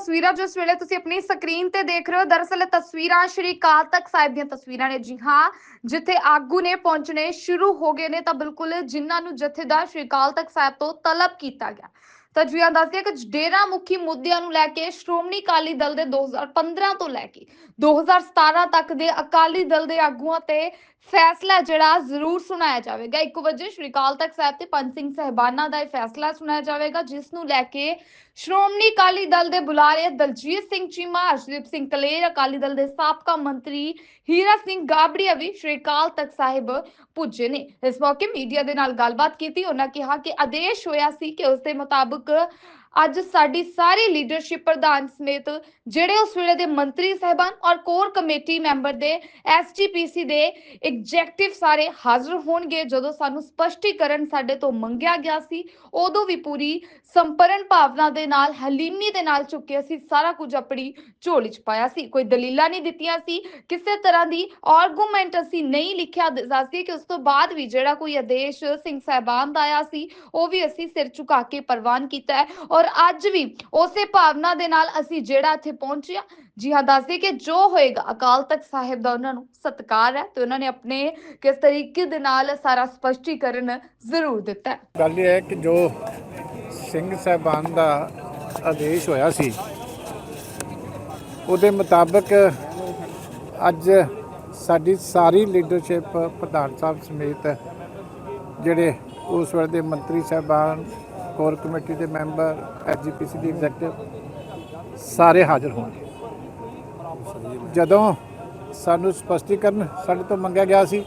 ਤਸਵੀਰਾਂ ਜੋ ਵੇਲੇ ਤੁਸੀਂ ਆਪਣੀ ਸਕਰੀਨ ਤੇ ਦੇਖ ਰਹੇ ਹੋ, ਦਰਅਸਲ ਤਸਵੀਰਾਂ ਸ਼੍ਰੀ ਅਕਾਲ ਤਖਤ ਸਾਹਿਬ ਦੀਆਂ ਤਸਵੀਰਾਂ ਨੇ ਜੀ ਹਾਂ, ਜਿੱਥੇ ਆਗੂ ਨੇ ਪਹੁੰਚਣੇ ਸ਼ੁਰੂ ਹੋ ਗਏ ਨੇ ਤਾਂ ਬਿਲਕੁਲ ਜਿਨ੍ਹਾਂ ਨੂੰ ਜਥੇਦਾਰ ਸ਼੍ਰੀ ਅਕਾਲ ਤਖਤ ਸਾਹਿਬ ਤੋਂ ਤਲਬ ਕੀਤਾ ਗਿਆ। ਤਜਵੀਜ਼ਾਂ ਦੱਸਦੀਆਂ ਕਿ ਡੇਰਾ ਮੁਖੀ ਮੁੱਦਿਆਂ ਨੂੰ ਲੈ ਕੇ ਸ਼੍ਰੋਮਣੀ ਅਕਾਲੀ ਦਲ ਦੇ 2015 ਤੋਂ ਲੈ ਕੇ 2017 ਤੱਕ ਦੇ ਅਕਾਲੀ ਦਲ ਦੇ ਆਗੂਆਂ ਤੇ ਫੈਸਲਾ ਜਿਹੜਾ ਜ਼ਰੂਰ ਸੁਣਾਇਆ ਜਾਵੇਗਾ। 1 ਵਜੇ ਸ਼੍ਰੀ ਅਕਾਲ ਤਖਤ ਸਾਹਿਬ ਤੇ ਪੰਜ ਸਿੰਘ ਸਹਿਬਾਨਾਂ ਦਾ ਇਹ ਫੈਸਲਾ ਸੁਣਾਇਆ ਜਾਵੇਗਾ, ਜਿਸ ਨੂੰ ਲੈ ਕੇ ਸ਼੍ਰੋਮਣੀ ਅਕਾਲੀ ਦਲ ਦੇ ਬੁਲਾਰੇ ਦਲਜੀਤ ਸਿੰਘ ਚੀਮਾ ਹਰਸ਼ਦੀਪ ਸਿੰਘ ਕਲੇਰ, ਅਕਾਲੀ ਦਲ ਦੇ ਸਾਬਕਾ ਮੰਤਰੀ ਹੀਰਾ ਸਿੰਘ ਗਾਬੜੀਆ ਵੀ ਸ਼੍ਰੀ ਅਕਾਲ ਤਖਤ ਸਾਹਿਬ ਪੁੱਜੇ ਨੇ। ਇਸ ਮੌਕੇ ਮੀਡੀਆ ਦੇ ਨਾਲ ਗੱਲਬਾਤ ਕੀਤੀ। ਉਹਨਾਂ ਕਿਹਾ ਕਿ ਆਦੇਸ਼ ਹੋਇਆ ਸੀ ਕਿ ਉਸ ਦੇ ਮੁਤਾਬਕ ਅੱਜ ਸਾਡੀ ਸਾਰੀ ਲੀਡਰਸ਼ਿਪ ਪ੍ਰਧਾਨ ਸਮੇਤ ਜਿਹੜੇ ਉਸ ਵੇਲੇ ਦੇ ਮੰਤਰੀ ਸਹਿਬਾਨ ਔਰ ਕੋਰ ਕਮੇਟੀ ਮੈਂਬਰ ਦੇ ਐਸਜੀਪੀਸੀ ਦੇ ਐਗਜੈਕਟਿਵ ਸਾਰੇ ਹਾਜ਼ਰ ਹੋਣਗੇ। ਜਦੋਂ ਸਾਨੂੰ ਸਪਸ਼ਟੀਕਰਨ ਸਾਡੇ ਤੋਂ ਮੰਗਿਆ ਗਿਆ ਸੀ, ਉਦੋਂ ਵੀ ਪੂਰੀ ਸੰਪਰਨ ਭਾਵਨਾ ਦੇ ਨਾਲ, ਹਲੀਮੀ ਦੇ ਨਾਲ ਚੁੱਕੇ ਅਸੀਂ ਸਾਰਾ ਕੁਝ ਆਪਣੀ ਝੋਲੀ 'ਚ ਪਾਇਆ ਸੀ। ਕੋਈ ਦਲੀਲਾਂ ਨਹੀਂ ਦਿੱਤੀਆਂ ਸੀ, ਕਿਸੇ ਤਰ੍ਹਾਂ ਦੀ ਆਰਗੂਮੈਂਟ ਅਸੀਂ ਨਹੀਂ ਲਿਖਿਆ ਦੱਸਦੀ ਕਿ ਉਸ ਤੋਂ ਬਾਅਦ ਵੀ ਜਿਹੜਾ ਕੋਈ ਆਦੇਸ਼ ਸਿੰਘ ਸਾਹਿਬਾਨ ਦਾ ਆਇਆ ਸੀ, ਉਹ ਵੀ ਅਸੀਂ ਸਿਰ ਝੁਕਾ ਕੇ ਪ੍ਰਵਾਨ ਕੀਤਾ ਹੈ। ਔਰ ਅੱਜ ਵੀ ਉਸੇ ਭਾਵਨਾ ਦੇ ਨਾਲ ਅਸੀਂ ਜਿਹੜਾ ਇੱਥੇ ਪਹੁੰਚੇ ਜੀ ਹਾਂ ਦੱਸਦੇ ਕਿ ਜੋ ਹੋਏਗਾ, ਅਕਾਲ ਤਖਤ ਸਾਹਿਬ ਦਾ ਉਹਨਾਂ ਨੂੰ ਸਤਿਕਾਰ ਹੈ ਤੇ ਉਹਨਾਂ ਨੇ ਆਪਣੇ ਕਿਸ ਤਰੀਕੇ ਦੇ ਨਾਲ ਸਾਰਾ ਸਪਸ਼ਟੀਕਰਨ ਜ਼ਰੂਰ ਦਿੱਤਾ ਗੱਲ ਇਹ ਹੈ ਕਿ ਜੋ ਸਿੰਘ ਸਾਹਿਬਾਨ ਦਾ ਆਦੇਸ਼ ਹੋਇਆ ਸੀ, ਉਹਦੇ ਮੁਤਾਬਕ ਅੱਜ ਸਾਡੀ ਸਾਰੀ ਲੀਡਰਸ਼ਿਪ ਪ੍ਰਧਾਨ ਸਾਹਿਬ ਸਮੇਤ ਜਿਹੜੇ ਉਸ ਵੇਲੇ ਦੇ ਮੰਤਰੀ ਸਾਹਿਬਾਨ ਕੋਰ ਕਮੇਟੀ ਦੇ ਮੈਂਬਰ ਐਸਜੀਪੀਸੀ ਦੇ ਐਗਜ਼ੈਕਟਿਵ ਸਾਰੇ ਹਾਜ਼ਰ ਹੋਣਗੇ। ਜਦੋਂ ਸਾਨੂੰ ਸਪਸ਼ਟੀਕਰਨ ਸਾਡੇ ਤੋਂ ਮੰਗਿਆ ਗਿਆ ਸੀ,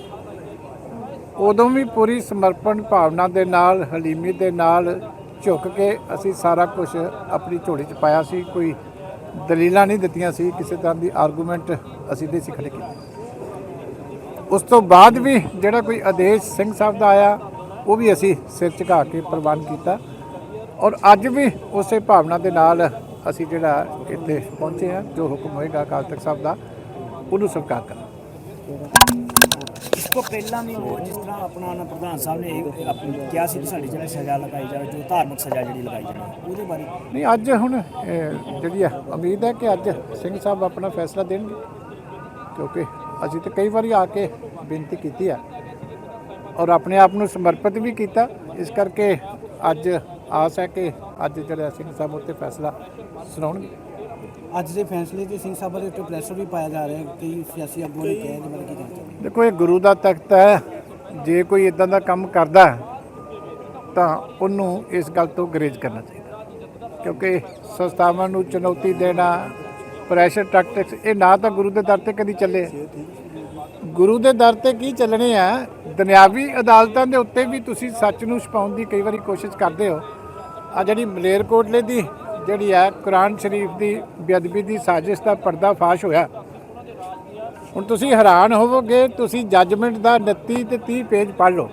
ਉਦੋਂ ਵੀ ਪੂਰੀ ਸਮਰਪਣ ਭਾਵਨਾ ਦੇ ਨਾਲ, ਹਲੀਮੀ ਦੇ ਨਾਲ ਝੁੱਕ ਕੇ ਅਸੀਂ ਸਾਰਾ ਕੁਝ ਆਪਣੀ ਝੋਲੀ 'ਚ ਪਾਇਆ ਸੀ। ਕੋਈ ਦਲੀਲਾਂ ਨਹੀਂ ਦਿੱਤੀਆਂ ਸੀ, ਕਿਸੇ ਤਰ੍ਹਾਂ ਦੀ ਆਰਗੂਮੈਂਟ ਅਸੀਂ ਨਹੀਂ ਸੀ ਖੜੇ ਉਸ ਤੋਂ ਬਾਅਦ ਵੀ ਜਿਹੜਾ ਕੋਈ ਆਦੇਸ਼ ਸਿੰਘ ਸਾਹਿਬ ਦਾ ਆਇਆ, ਉਹ ਵੀ ਅਸੀਂ ਸਿਰ ਝੁਕਾ ਕੇ ਪ੍ਰਵਾਨ ਕੀਤਾ। ਔਰ ਅੱਜ ਵੀ ਉਸੇ ਭਾਵਨਾ ਦੇ ਨਾਲ ਅਸੀਂ ਜਿਹੜਾ ਇੱਥੇ ਪਹੁੰਚੇ ਹਾਂ ਜੋ ਹੁਕਮ ਹੋਏਗਾ ਅਕਾਲ ਤਖਤ ਸਾਹਿਬ ਦਾ ਉਹਨੂੰ ਸਵੀਕਾਰ ਕਰਾਂਗੇ। ਇਸ ਤੋਂ ਪਹਿਲਾਂ ਵੀ ਉਹ ਜਿਸ ਤਰ੍ਹਾਂ ਆਪਣਾ ਨਾ ਪ੍ਰਧਾਨ ਸਾਹਿਬ ਨੇ ਆਪਣੀ ਕਿਹਾ ਸੀ ਕਿ ਸਾਡੀ ਜਿਹੜੀ ਸਜ਼ਾ ਲਗਾਈ ਜਾਵੇ ਜੋ ਧਾਰਮਿਕ ਸਜ਼ਾ ਜਿਹੜੀ ਲਗਾਈ ਜਾਵੇ ਉਹਦੇ ਬਾਰੇ। ਨਹੀਂ ਅੱਜ ਹੁਣ ਜਿਹੜੀ ਆ ਉਮੀਦ ਹੈ ਕਿ ਅੱਜ ਸਿੰਘ ਸਾਹਿਬ ਆਪਣਾ ਫੈਸਲਾ ਦੇਣਗੇ ਕਿਉਂਕਿ ਅਸੀਂ ਤਾਂ ਕਈ ਵਾਰੀ ਆ ਕੇ ਬੇਨਤੀ ਕੀਤੀ ਆ ਔਰ ਆਪਣੇ ਆਪ ਨੂੰ ਸਮਰਪਿਤ ਵੀ ਕੀਤਾ। ਇਸ ਕਰਕੇ ਅੱਜ ਆਸ ਹੈ ਕਿ ਅੱਜ ਜਿਹੜਾ ਸਿੰਘ ਸਾਹਿਬ ਉੱਤੇ ਫੈਸਲਾ ਸੁਣਾਉਣਗੇ? ਅੱਜ ਦੇ ਫੈਸਲੇ ਤੇ ਸਿੰਘ ਸਾਹਿਬ ਦੇ ਉੱਤੇ ਪ੍ਰੈਸ਼ਰ ਵੀ ਪਾਇਆ ਜਾ ਰਿਹਾ ਹੈ ਕਈ ਸਿਆਸੀ ਆਗੂਆਂ ਨੇ ਕਿਹਾ ਬਾਰੇ ਕੀ ਦੇਖੋ ਇਹ ਗੁਰੂ ਦਾ ਤਖਤ ਹੈ। ਜੇ ਕੋਈ ਇਦਾਂ ਦਾ ਕੰਮ ਕਰਦਾ ਤਾਂ ਉਹਨੂੰ ਇਸ ਗੱਲ ਤੋਂ ਗਰੇਜ ਕਰਨਾ ਚਾਹੀਦਾ। ਕਿਉਂਕਿ ਸੰਸਥਾਵਾਂ ਨੂੰ ਚੁਣੌਤੀ ਦੇਣਾ ਪ੍ਰੈਸ਼ਰ ਟੈਕਟਿਕਸ ਇਹ ਨਾ ਤਾਂ ਗੁਰੂ ਦੇ ਦਰ ਤੇ ਕਦੀ ਚੱਲੇ ਗੁਰੂ ਦੇ ਦਰ ਤੇ ਕੀ ਚੱਲਣੇ ਆ? ਦੁਨਿਆਵੀ ਅਦਾਲਤਾਂ ਦੇ ਉੱਤੇ ਵੀ ਤੁਸੀਂ ਸੱਚ ਨੂੰ ਛੁਪਾਉਣ ਦੀ ਕਈ ਵਾਰੀ ਕੋਸ਼ਿਸ਼ ਕਰਦੇ ਹੋ। ਆ ਜਿਹੜੀ ਮਲੇਰਕੋਟਲੇ ਦੀ ਜਿਹੜੀ ਹੈ ਕੁਰਾਨ ਸ਼ਰੀਫ ਦੀ ਬੇਅਦਬੀ ਦੀ ਸਾਜ਼ਿਸ਼ ਦਾ ਪਰਦਾ ਫਾਸ਼ ਹੋਇਆ। ਹੁਣ ਤੁਸੀਂ ਹੈਰਾਨ ਹੋਵੋਗੇ ਤੁਸੀਂ ਜੱਜਮੈਂਟ ਦਾ 29 ਤੇ 30 ਪੇਜ ਪੜ੍ਹ ਲਓ।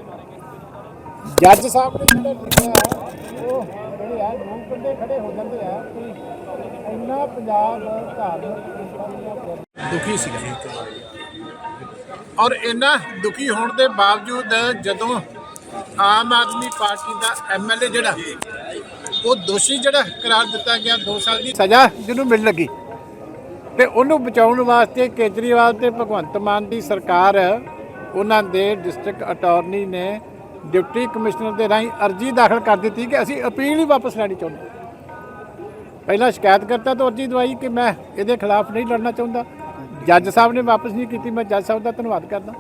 ਜੱਜ ਸਾਹਿਬ ਨੇ ਜਿਹੜਾ ਲਿਖਿਆ ਹੈ, ਉਹ ਜਿਹੜੇ ਆ ਮੂੰਹ ਕੰਡੇ ਖੜੇ ਹੋ ਜਾਂਦੇ ਆ ਕਿ ਇੰਨਾ ਪੰਜਾਬ ਧਾਰਮਿਕ ਦੁਖੀ ਸੀਗਾ ਔਰ ਇੰਨਾ ਦੁਖੀ ਹੋਣ ਦੇ ਬਾਵਜੂਦ ਜਦੋਂ ਆਮ ਆਦਮੀ ਪਾਰਟੀ ਦਾ ਐਮਐਲਏ ਜਿਹੜਾ ਉਹ ਦੋਸ਼ੀ ਜਿਹੜਾ ਕਰਾਰ ਦਿੱਤਾ ਗਿਆ 2 ਸਾਲ ਦੀ ਸਜ਼ਾ ਜਿਹਨੂੰ ਮਿਲਣ ਲੱਗੀ। ਤੇ ਉਹਨੂੰ ਬਚਾਉਣ ਵਾਸਤੇ ਕੇਜਰੀਵਾਲ ਤੇ ਭਗਵੰਤ ਮਾਨ ਦੀ ਸਰਕਾਰ, ਉਹਨਾਂ ਦੇ ਡਿਸਟ੍ਰਿਕਟ ਅਟਾਰਨੀ ਨੇ ਡਿਪਟੀ ਕਮਿਸ਼ਨਰ ਦੇ ਰਾਹੀਂ ਅਰਜੀ ਦਾਖਲ ਕਰ ਦਿੱਤੀ ਕਿ ਅਸੀਂ ਅਪੀਲ ਹੀ ਵਾਪਸ ਲੈਣੀ ਚਾਹੁੰਦੇ ਪਹਿਲਾਂ ਸ਼ਿਕਾਇਤ ਕਰਤਾ ਤਾਂ ਅਰਜੀ ਦਵਾਈ ਕਿ ਮੈਂ ਇਹਦੇ ਖਿਲਾਫ ਨਹੀਂ ਲੜਨਾ ਚਾਹੁੰਦਾ। ਜੱਜ ਸਾਹਿਬ ਨੇ ਵਾਪਸ ਨਹੀਂ ਕੀਤੀ, ਮੈਂ ਜੱਜ ਸਾਹਿਬ ਦਾ ਧੰਨਵਾਦ ਕਰਦਾ।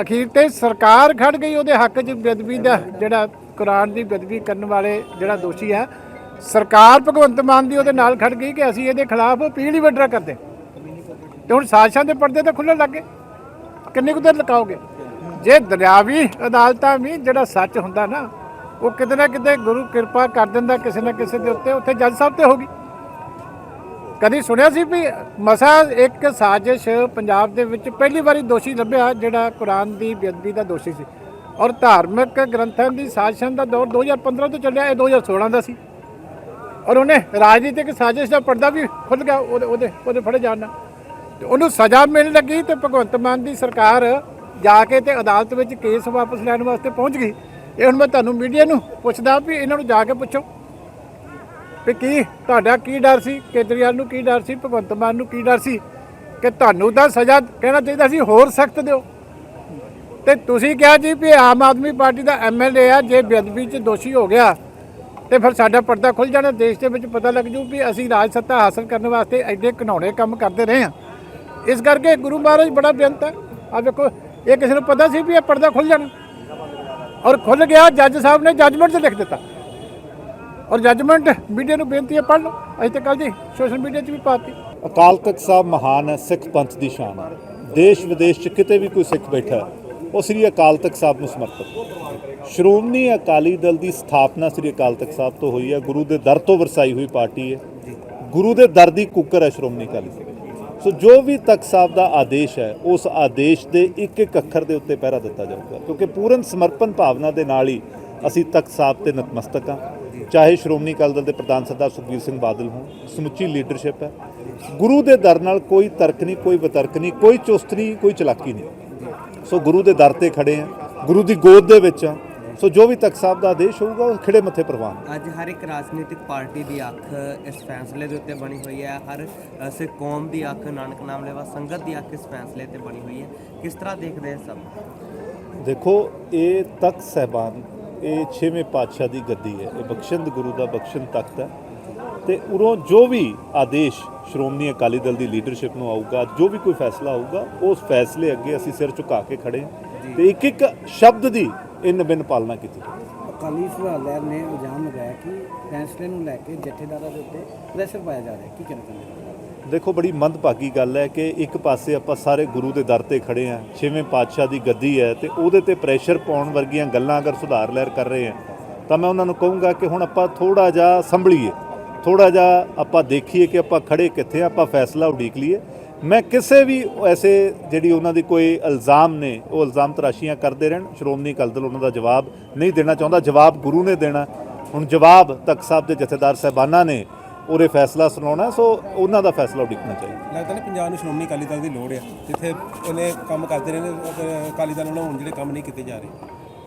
ਅਖੀਰ ਤੇ ਸਰਕਾਰ ਖੜ ਗਈ, ਉਹਦੇ ਹੱਕ 'ਚ ਬੇਅਦਬੀ ਦਾ ਜਿਹੜਾ ਕੁਰਾਨ ਦੀ ਬੇਅਦਬੀ ਕਰਨ ਵਾਲੇ ਜਿਹੜਾ ਦੋਸ਼ੀ ਹੈ, ਸਰਕਾਰ ਭਗਵੰਤ ਮਾਨ ਦੀ ਉਹਦੇ ਨਾਲ ਖੜ ਗਈ ਕਿ ਅਸੀਂ ਇਹਦੇ ਖਿਲਾਫ ਅਪੀਲ ਹੀ ਵਿਡਰਾ ਕਰਦੇ। ਤੇ ਹੁਣ ਸਾਜ਼ਿਸ਼ਾਂ ਦੇ ਪਰਦੇ ਤਾਂ ਖੁੱਲ੍ਹਣ ਲੱਗੇ ਕਿੰਨੇ ਕੁ ਦੇਰ ਲਕਾਓਗੇ ਜੇ ਦਰਿਆਵੀ ਅਦਾਲਤਾਂ ਵੀ ਜਿਹੜਾ ਸੱਚ ਹੁੰਦਾ ਨਾ, ਉਹ ਕਿਤੇ ਨਾ ਕਿਤੇ ਗੁਰੂ ਕਿਰਪਾ ਕਰ ਦਿੰਦਾ ਕਿਸੇ ਨਾ ਕਿਸੇ ਦੇ ਉੱਤੇ, ਉੱਥੇ ਜੱਜ ਸਾਹਿਬ ਤੇ ਹੋਗੀ ਕਦੀ ਸੁਣਿਆ ਸੀ ਵੀ ਮਸਾ ਇੱਕ ਸਾਜ਼ਿਸ਼ ਪੰਜਾਬ ਦੇ ਵਿੱਚ ਪਹਿਲੀ ਵਾਰੀ ਦੋਸ਼ੀ ਲੱਭਿਆ ਜਿਹੜਾ ਕੁਰਾਨ ਦੀ ਬੇਅਦਬੀ ਦਾ ਦੋਸ਼ੀ ਸੀ? ਔਰ ਧਾਰਮਿਕ ਗ੍ਰੰਥਾਂ ਦੀ ਸਾਜ਼ਿਸ਼ਾਂ ਦਾ ਦੌਰ 2015 ਤੋਂ ਚੱਲਿਆ, ਇਹ 2016 ਦਾ ਸੀ। ਔਰ ਉਹਨੇ ਰਾਜਨੀਤਿਕ ਸਾਜ਼ਿਸ਼ ਦਾ ਪਰਦਾ ਵੀ ਖੁੱਲ ਗਿਆ, ਉਹਦੇ ਉਹਦੇ ਉਹਦੇ ਫੜੇ ਜਾਣ ਨਾਲ। ਤੇ ਉਹਨੂੰ ਸਜ਼ਾ ਮਿਲਣ ਲੱਗੀ ਤੇ ਭਗਵੰਤ ਮਾਨ ਦੀ ਸਰਕਾਰ ਜਾ ਕੇ ਤੇ ਅਦਾਲਤ ਵਿੱਚ ਕੇਸ ਵਾਪਸ ਲੈਣ ਵਾਸਤੇ ਪਹੁੰਚ ਗਈ। ਇਹ ਹੁਣ ਮੈਂ ਤੁਹਾਨੂੰ ਮੀਡੀਆ ਨੂੰ ਪੁੱਛਦਾ ਵੀ ਇਹਨਾਂ ਨੂੰ ਜਾ ਕੇ ਪੁੱਛੋ ਵੀ ਕੀ ਤੁਹਾਡਾ ਕੀ ਡਰ ਸੀ, ਕੇਜਰੀਵਾਲ ਨੂੰ ਕੀ ਡਰ ਸੀ, ਭਗਵੰਤ ਮਾਨ ਨੂੰ ਕੀ ਡਰ ਸੀ ਕਿ ਤੁਹਾਨੂੰ ਤਾਂ ਸਜ਼ਾ ਕਹਿਣਾ ਚਾਹੀਦਾ ਸੀ, ਹੋਰ ਸਖਤ ਦਿਓ। ਤੇ ਤੁਸੀਂ ਕਿਹਾ ਜੀ ਵੀ ਆਮ ਆਦਮੀ ਪਾਰਟੀ ਦਾ ਐਮਐਲਏ ਆ, ਜੇ ਬੇਅਦਬੀ 'ਚ ਦੋਸ਼ੀ ਹੋ ਗਿਆ, ਤੇ ਫਿਰ ਸਾਡਾ ਪਰਦਾ ਖੁੱਲ ਜਾਣਾ, ਦੇਸ਼ ਦੇ ਵਿੱਚ ਪਤਾ ਲੱਗ ਜੂ ਵੀ ਅਸੀਂ ਰਾਜ ਸੱਤਾ ਹਾਸਲ ਕਰਨ ਵਾਸਤੇ ਐਡੇ ਘਿਨੌਣੇ ਕੰਮ ਕਰਦੇ ਰਹੇ ਹਾਂ। ਇਸ ਕਰਕੇ ਗੁਰੂ ਮਹਾਰਾਜ ਬੜਾ ਬੇਅੰਤ ਹੈ ਆ ਵੇਖੋ, ਇਹ ਕਿਸੇ ਨੂੰ ਪਤਾ ਸੀ ਵੀ ਇਹ ਪਰਦਾ ਖੁੱਲ ਜਾਣਾ। ਔਰ ਖੁੱਲ ਗਿਆ, ਜੱਜ ਸਾਹਿਬ ਨੇ ਜੱਜਮੈਂਟ 'ਚ ਲਿਖ ਦਿੱਤਾ। ਔਰ ਜੱਜਮੈਂਟ ਮੀਡੀਆ ਨੂੰ ਬੇਨਤੀ ਹੈ, ਪੜ੍ਹ ਲਓ। ਅਸੀਂ ਤਾਂ ਕੱਲ ਜੀ ਸੋਸ਼ਲ ਮੀਡੀਆ 'ਚ ਵੀ ਪਾਤੀ ਅਕਾਲ ਤਖਤ ਸਾਹਿਬ ਮਹਾਨ ਹੈ ਸਿੱਖ ਪੰਥ ਦੀ ਸ਼ਾਨ ਹੈ ਦੇਸ਼ ਵਿਦੇਸ਼ 'ਚ ਕਿਤੇ ਵੀ ਕੋਈ ਸਿੱਖ ਬੈਠਾ ਉਹ ਸ੍ਰੀ ਅਕਾਲ ਤਖਤ ਸਾਹਿਬ ਨੂੰ ਸਮਰਪਿਤ। ਸ਼੍ਰੋਮਣੀ ਅਕਾਲੀ ਦਲ ਦੀ ਸਥਾਪਨਾ ਸ੍ਰੀ ਅਕਾਲ ਤਖਤ ਸਾਹਿਬ ਤੋਂ ਹੋਈ ਹੈ। ਗੁਰੂ ਦੇ ਦਰ ਤੋਂ ਵਰਸਾਈ ਹੋਈ ਪਾਰਟੀ ਹੈ। ਗੁਰੂ ਦੇ ਦਰ ਦੀ ਕੁੱਕਰ ਹੈ ਸ਼੍ਰੋਮਣੀ ਅਕਾਲੀ ਦਲ। ਸੋ ਜੋ ਵੀ ਤਖਤ ਸਾਹਿਬ ਦਾ ਆਦੇਸ਼ ਹੈ, ਉਸ ਆਦੇਸ਼ ਦੇ ਇੱਕ ਇੱਕ ਅੱਖਰ ਦੇ ਉੱਤੇ ਪਹਿਰਾ ਦਿੱਤਾ ਜਾਊਗਾ। ਕਿਉਂਕਿ ਪੂਰਨ ਸਮਰਪਣ ਭਾਵਨਾ ਦੇ ਨਾਲ ਹੀ ਅਸੀਂ ਤਖਤ ਸਾਹਿਬ ਤੇ ਨਤਮਸਤਕ ਹਾਂ। ਚਾਹੇ ਸ਼੍ਰੋਮਣੀ ਅਕਾਲੀ ਦਲ ਦੇ ਪ੍ਰਧਾਨ ਸਰਦਾਰ ਸੁਖਬੀਰ ਸਿੰਘ ਬਾਦਲ ਹੋਣ, ਸਮੁੱਚੀ ਲੀਡਰਸ਼ਿਪ ਹੈ। ਗੁਰੂ ਦੇ ਦਰ ਨਾਲ ਕੋਈ ਤਰਕ ਨਹੀਂ, ਕੋਈ ਵਿਤਰਕ ਨਹੀਂ, ਕੋਈ ਚੁਸਤ ਨਹੀਂ, ਕੋਈ ਚਲਾਕੀ ਨਹੀਂ। ਸੋ ਗੁਰੂ ਦੇ ਦਰ ਤੇ ਖੜੇ ਆ ਗੁਰੂ ਦੀ ਗੋਦ ਦੇ ਵਿੱਚ ਆ। ਸੋ ਜੋ ਵੀ ਤਖਤ ਸਾਹਿਬ ਦਾ ਆਦੇਸ਼ ਹੋਊਗਾ ਉਹ ਖੜੇ ਮੱਥੇ ਪ੍ਰਵਾਨ। ਅੱਜ ਹਰ ਇੱਕ ਰਾਜਨੀਤਿਕ ਪਾਰਟੀ ਦੀ ਅੱਖ ਇਸ ਫੈਸਲੇ ਦੇ ਉੱਤੇ ਬਣੀ ਹੋਈ ਹੈ। ਹਰ ਸਿੱਖ ਕੌਮ ਦੀ ਅੱਖ ਨਾਨਕ ਨਾਮ ਲੈਵਾ ਸੰਗਤ ਦੀ ਅੱਖ ਇਸ ਫੈਸਲੇ ਤੇ ਬਣੀ ਹੋਈ ਹੈ। ਕਿਸ ਤਰ੍ਹਾਂ ਦੇਖਦੇ ਸਭ? ਦੇਖੋ ਇਹ ਤਖਤ ਸਹਿਬਾਨ ਇਹ ਛੇਵੇਂ ਪਾਤਸ਼ਾਹ ਦੀ ਗੱਦੀ ਹੈ। ਇਹ ਬਖਸ਼ਿੰਦ ਗੁਰੂ ਦਾ ਬਖਸ਼ਿੰਦ ਤਖਤ ਹੈ। ਤੇ ਉਰੋਂ ਜੋ ਵੀ ਆਦੇਸ਼ ਸ਼੍ਰੋਮਣੀ ਅਕਾਲੀ ਦਲ ਦੀ ਲੀਡਰਸ਼ਿਪ ਨੂੰ ਆਊਗਾ ਜੋ ਵੀ ਕੋਈ ਫੈਸਲਾ ਆਊਗਾ ਉਸ ਫੈਸਲੇ ਅੱਗੇ ਅਸੀਂ ਸਿਰ ਝੁਕਾ ਕੇ ਖੜੇ ਤੇ ਇੱਕ ਇੱਕ ਸ਼ਬਦ ਦੀ ਇਨ ਬਿਨ ਪਾਲਣਾ ਕੀਤੀ। ਅਕਾਲੀ ਫੁਹਾਰ ਲਹਿਰ ਨੇ ਇਲਜ਼ਾਮ ਲਗਾਇਆ ਕਿ ਫੈਸਲੇ ਨੂੰ ਲੈ ਕੇ ਜਥੇਦਾਰਾਂ ਦੇ ਉੱਤੇ ਪ੍ਰੈਸ਼ਰ ਪਾਇਆ ਜਾ ਰਿਹਾ। ਕੀ ਕਹਿਣਾ ਚਾਹੁੰਦੇ ਹੋ? ਦੇਖੋ ਬੜੀ ਮੰਦਭਾਗੀ ਗੱਲ ਹੈ ਕਿ ਇੱਕ ਪਾਸੇ ਆਪਾਂ ਸਾਰੇ ਗੁਰੂ ਦੇ ਦਰ ਤੇ ਖੜੇ ਆ ਛੇਵੇਂ ਪਾਤਸ਼ਾਹ ਦੀ ਗੱਦੀ ਹੈ ਤੇ ਉਹਦੇ ਤੇ ਪ੍ਰੈਸ਼ਰ ਪਾਉਣ ਵਰਗੀਆਂ ਗੱਲਾਂ ਅਗਰ ਸੁਧਾਰ ਲਹਿਰ ਕਰ ਰਹੇ ਆ ਤਾਂ ਮੈਂ ਉਹਨਾਂ ਨੂੰ ਕਹੂੰਗਾ ਕਿ ਹੁਣ ਆਪਾਂ ਥੋੜਾ ਜਿਹਾ ਸੰਭਲੀਏ। ਥੋੜਾ ਜਿਹਾ ਆਪਾਂ ਦੇਖੀਏ ਕਿ ਆਪਾਂ ਖੜੇ ਕਿੱਥੇ ਆ, ਆਪਾਂ ਫੈਸਲਾ ਉਡੀਕ ਲਈਏ। ਮੈਂ ਕਿਸੇ ਵੀ ਐਸੇ ਜਿਹੜੀ ਉਹਨਾਂ ਦੀ ਕੋਈ ਇਲਜ਼ਾਮ ਨੇ, ਉਹ ਇਲਜ਼ਾਮ ਤਰਾਸ਼ੀਆਂ ਕਰਦੇ ਰਹਿਣ। ਸ਼੍ਰੋਮਣੀ ਅਕਾਲੀ ਦਲ ਉਹਨਾਂ ਦਾ ਜਵਾਬ ਨਹੀਂ ਦੇਣਾ ਚਾਹੁੰਦਾ, ਜਵਾਬ ਗੁਰੂ ਨੇ ਦੇਣਾ। ਹੁਣ ਜਵਾਬ ਤਖਤ ਸਾਹਿਬ ਦੇ ਜਥੇਦਾਰ ਸਾਹਿਬਾਨਾਂ ਨੇ ਉਰੇ ਫੈਸਲਾ ਸੁਣਾਉਣਾ, ਸੋ ਉਹਨਾਂ ਦਾ ਫੈਸਲਾ ਉਡੀਕਣਾ ਚਾਹੀਦਾ। ਲੱਗਦਾ ਨਹੀਂ ਪੰਜਾਬ ਨੂੰ ਸ਼੍ਰੋਮਣੀ ਅਕਾਲੀ ਦਲ ਦੀ ਲੋੜ ਆ, ਜਿੱਥੇ ਇਹਨੇ ਕੰਮ ਕਰਦੇ ਰਹੇ ਨੇ ਅਕਾਲੀ ਦਲ ਵੱਲੋਂ ਹੁਣ ਜਿਹੜੇ ਕੰਮ ਨਹੀਂ ਕੀਤੇ ਜਾ ਰਹੇ।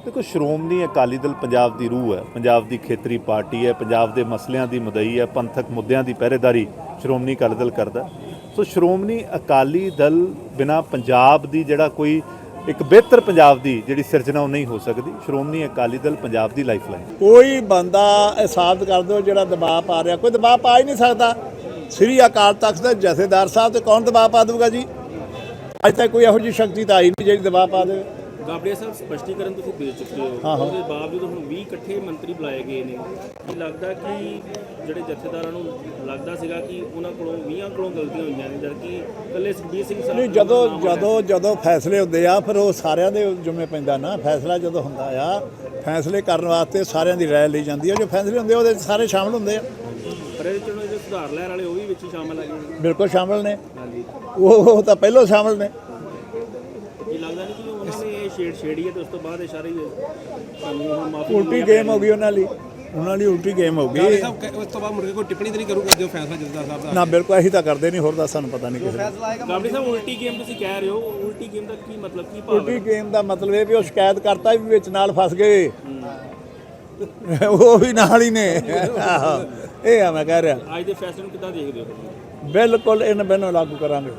ਦੇਖੋ, ਸ਼੍ਰੋਮਣੀ ਅਕਾਲੀ ਦਲ ਪੰਜਾਬ ਦੀ ਰੂਹ ਹੈ, ਪੰਜਾਬ ਦੀ ਖੇਤਰੀ ਪਾਰਟੀ ਹੈ, ਪੰਜਾਬ ਦੇ ਮਸਲਿਆਂ ਦੀ ਮਦਈ ਹੈ, ਪੰਥਕ ਮੁੱਦਿਆਂ ਦੀ ਪਹਿਰੇਦਾਰੀ ਸ਼੍ਰੋਮਣੀ ਅਕਾਲੀ ਦਲ ਕਰਦਾ ਸੋ ਸ਼੍ਰੋਮਣੀ ਅਕਾਲੀ ਦਲ ਬਿਨਾ ਪੰਜਾਬ ਦੀ ਜਿਹੜਾ ਕੋਈ ਇੱਕ ਬਿਹਤਰ ਪੰਜਾਬ ਦੀ ਜਿਹੜੀ ਸਿਰਜਣਾ ਉਹ ਨਹੀਂ ਹੋ ਸਕਦੀ। ਸ਼੍ਰੋਮਣੀ ਅਕਾਲੀ ਦਲ ਪੰਜਾਬ ਦੀ ਲਾਈਫਲਾਈਨ ਕੋਈ ਬੰਦਾ ਇਹ ਸਾਬਤ ਕਰ ਦਿਓ, ਜਿਹੜਾ ਦਬਾਅ ਪਾ ਰਿਹਾ। ਕੋਈ ਦਬਾਅ ਪਾ ਹੀ ਨਹੀਂ ਸਕਦਾ। ਸ੍ਰੀ ਅਕਾਲ ਤਖਤ ਦੇ ਜਥੇਦਾਰ ਸਾਹਿਬ ਤੇ ਕੌਣ ਦਬਾਅ ਪਾ ਦੂਗਾ ਜੀ? ਅੱਜ ਤੱਕ ਕੋਈ ਇਹੋ ਜਿਹੀ ਸ਼ਕਤੀ ਤਾਂ ਆਈ ਨਹੀਂ ਜਿਹੜੀ ਦਬਾਅ ਪਾ ਦੇਵੇ। ਗਾਬੜੀਆ ਸਾਹਿਬ ਸਪਸ਼ਟੀਕਰਨ ਤੁਸੀਂ ਦੇ ਚੁੱਕੇ ਹੋ। ਉਹਦੇ ਬਾਵਜੂਦ ਹੁਣ 20 ਇਕੱਠੇ ਮੰਤਰੀ ਬੁਲਾਏ ਗਏ ਨੇ। ਕੀ ਲੱਗਦਾ ਕਿ ਜਿਹੜੇ ਜਥੇਦਾਰਾਂ ਨੂੰ ਲੱਗਦਾ ਸੀਗਾ ਕਿ ਉਹਨਾਂ ਕੋਲੋਂ 20 ਕੋਲੋਂ ਗਲਤੀਆਂ ਹੋਈਆਂ ਨੇ ਜਦਕਿ ਇਕੱਲੇ ਸੁਖਬੀਰ ਸਿੰਘ ਸਾਹਿਬ ਨਹੀਂ ਜਦੋਂ। ਜਦੋਂ ਜਦੋਂ ਫੈਸਲੇ ਹੁੰਦੇ ਆ ਫਿਰ ਉਹ ਸਾਰਿਆਂ ਦੇ ਜੁਮੇ ਪੈਂਦਾ ਨਾ। ਫੈਸਲਾ ਜਦੋਂ ਹੁੰਦਾ ਆ ਫੈਸਲੇ ਕਰਨ ਵਾਸਤੇ ਸਾਰਿਆਂ ਦੀ ਰਾਏ ਲਈ ਜਾਂਦੀ ਹੈ ਜੋ ਫੈਸਲੇ ਹੁੰਦੇ ਆ, ਉਹਦੇ ਸਾਰੇ ਸ਼ਾਮਲ ਹੁੰਦੇ ਆ। ਪਰ ਇਹਦੇ ਚੋਂ ਜਿਹੜੇ ਸੁਧਾਰ ਲੈਣ ਵਾਲੇ ਉਹ ਵੀ ਵਿੱਚ ਸ਼ਾਮਲ ਨੇ। ਬਿਲਕੁਲ ਸ਼ਾਮਲ ਨੇ। ਹਾਂਜੀ। ਉਹ ਤਾਂ ਪਹਿਲਾਂ ਸ਼ਾਮਲ ਨੇ ਕੀ ਲੱਗਦਾ ਨਹੀਂ ਕਿ ਉਹਨਾਂ ਨੇ ਇਹ ਛੇੜ ਛੇੜੀ ਹੈ ਤੇ ਉਸ ਤੋਂ ਬਾਅਦ ਇਹ ਸਾਰੇ ਮਾਫੀ ਉਲਟੀ ਗੇਮ ਹੋ ਗਈ ਉਹਨਾਂ ਲਈ। ਉਹਨਾਂ ਲਈ ਉਲਟੀ ਗੇਮ ਹੋ ਗਈ ਸਾਹਿਬ ਉਸ ਤੋਂ ਬਾਅਦ ਮੁੜ ਕੇ ਕੋਈ ਟਿੱਪਣੀ ਤਾਂ ਨਹੀਂ ਕਰੂਗਾ ਜੋ ਫੈਸਲਾ ਜਥੇਦਾਰ ਸਾਹਿਬ ਦਾ ਨਾ ਬਿਲਕੁਲ ਅਸੀਂ ਤਾਂ ਕਰਦੇ ਨਹੀਂ ਹੋਰ ਦਾ ਸਾਨੂੰ ਪਤਾ ਨਹੀਂ ਕਿਸੇ ਦਾ। ਗਾਬੜੀ ਸਾਹਿਬ ਉਲਟੀ ਗੇਮ ਤੁਸੀਂ ਕਹਿ ਰਹੇ ਹੋ ਉਲਟੀ ਗੇਮ ਦਾ ਕੀ ਮਤਲਬ ਕੀ ਭਾਵ ਉਲਟੀ ਗੇਮ ਦਾ ਮਤਲਬ ਇਹ ਵੀ ਉਹ ਸ਼ਿਕਾਇਤ ਕਰਤਾ ਵੀ ਵਿੱਚ ਨਾਲ ਫਸ ਗਏ। ਉਹ ਵੀ ਨਾਲ ਹੀ ਨੇ। ਆਹੋ, ਇਹ ਆ ਮੈਂ ਕਹਿ ਰਿਹਾ। ਅੱਜ ਦੇ ਫੈਸਲੇ ਨੂੰ ਕਿੱਦਾਂ ਦੇਖਦੇ ਹੋ ਬਿਲਕੁਲ ਇਹਨਾਂ ਬੈਨੋਂ ਲਾਗੂ ਕਰਾਂਗੇ।